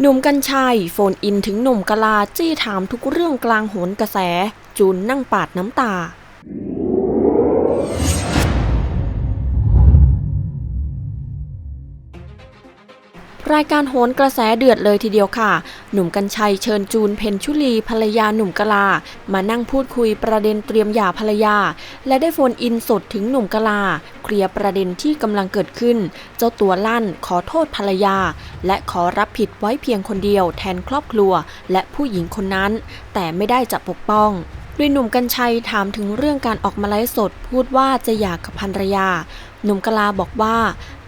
หนุ่มกัญชัยโฟนอินถึงหนุ่มกะลาจี้ถามทุกเรื่องกลางโหนกระแส จูนนั่งปาดน้ำตา รายการโหนกระแสเดือดเลยทีเดียวค่ะ หนุ่มกัญชัยเชิญจูนเพนชุลีภรรยาหนุ่มกะลา มานั่งพูดคุยประเด็นเตรียมหย่าภรรยา และได้โฟนอินสดถึงหนุ่มกะลา เคลียร์ประเด็นที่กำลังเกิดขึ้น เจ้าตัวลั่นขอโทษภรรยา และขอรับผิดไว้เพียงคนเดียวแทนครอบครัว และผู้หญิงคนนั้น แต่ไม่ได้จะปกป้อง โดยหนุ่มกัญชัยถามถึงเรื่องการออกมาไลฟ์สด พูดว่าจะหย่ากับภรรยา หนุ่มกลาบอกว่า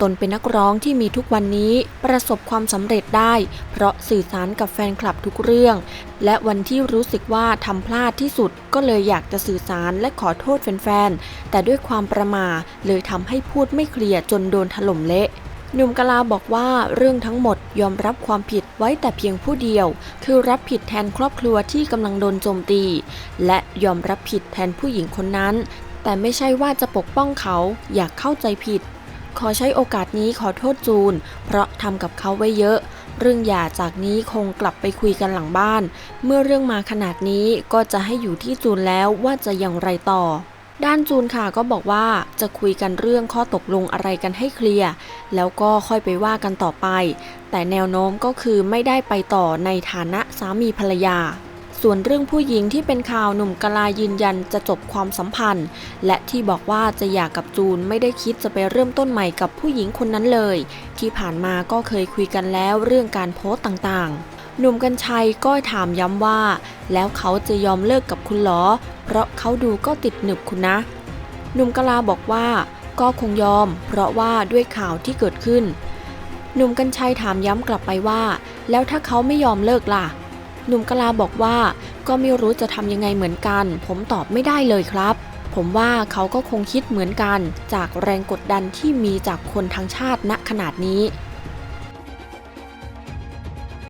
ตนเป็นนักร้องที่มีทุกวันนี้ประสบความสำเร็จได้ เพราะสื่อสารกับแฟนคลับทุกเรื่อง และวันที่รู้สึกว่าทำพลาดที่สุดก็เลยอยากจะสื่อสารและขอโทษแฟนๆ แต่ด้วยความประมาเลยทำให้พูดไม่เคลียร์จนโดนถล่มเละ หนุ่มกลาบอกว่าเรื่องทั้งหมดยอมรับความผิดไว้แต่เพียงผู้เดียว คือรับผิดแทนครอบครัวที่กำลังโดนโจมตี และยอมรับผิดแทนผู้หญิงคนนั้น แต่ไม่ใช่ว่าจะปกป้องเขาอยากเข้าใจผิด ขอใช้โอกาสนี้ขอโทษจูน เพราะทำกับเขาไว้เยอะ เรื่องหย่าจากนี้คงกลับไปคุยกันหลังบ้าน เมื่อเรื่องมาขนาดนี้ก็จะให้อยู่ที่จูนแล้วว่าจะอย่างไรต่อ ด้านจูนค่ะก็บอกว่าจะคุยกันเรื่องข้อตกลงอะไรกันให้เคลียร์แล้วก็ค่อยไปว่ากันต่อไป แต่แนวโน้มก็คือไม่ได้ไปต่อในฐานะสามีภรรยา ส่วนเรื่องผู้หญิงที่เป็นข่าวหนุ่มกลายืนยันจะจบความสัมพันธ์ และที่บอกว่าจะหย่ากับจูนไม่ได้คิดจะไปเริ่มต้นใหม่กับผู้หญิงคนนั้นเลย ที่ผ่านมาก็เคยคุยกันแล้วเรื่องการโพสต์ต่างๆ หนุ่มกัญชัยก็ถามย้ำว่า แล้วเขาจะยอมเลิกกับคุณหรอ เพราะเขาดูก็ติดหนึบคุณนะ หนุ่มกลาบอกว่าก็คงยอม เพราะว่าด้วยข่าวที่เกิดขึ้น หนุ่มกัญชัยถามย้ำกลับไปว่า แล้วถ้าเขาไม่ยอมเลิกล่ะ หนุ่มกลาบอกว่าก็ไม่รู้จะทำยังไงเหมือนกัน ผมตอบไม่ได้เลยครับ ผมว่าเขาก็คงคิดเหมือนกัน จากแรงกดดันที่มีจากคนทั้งชาติณขนาดนี้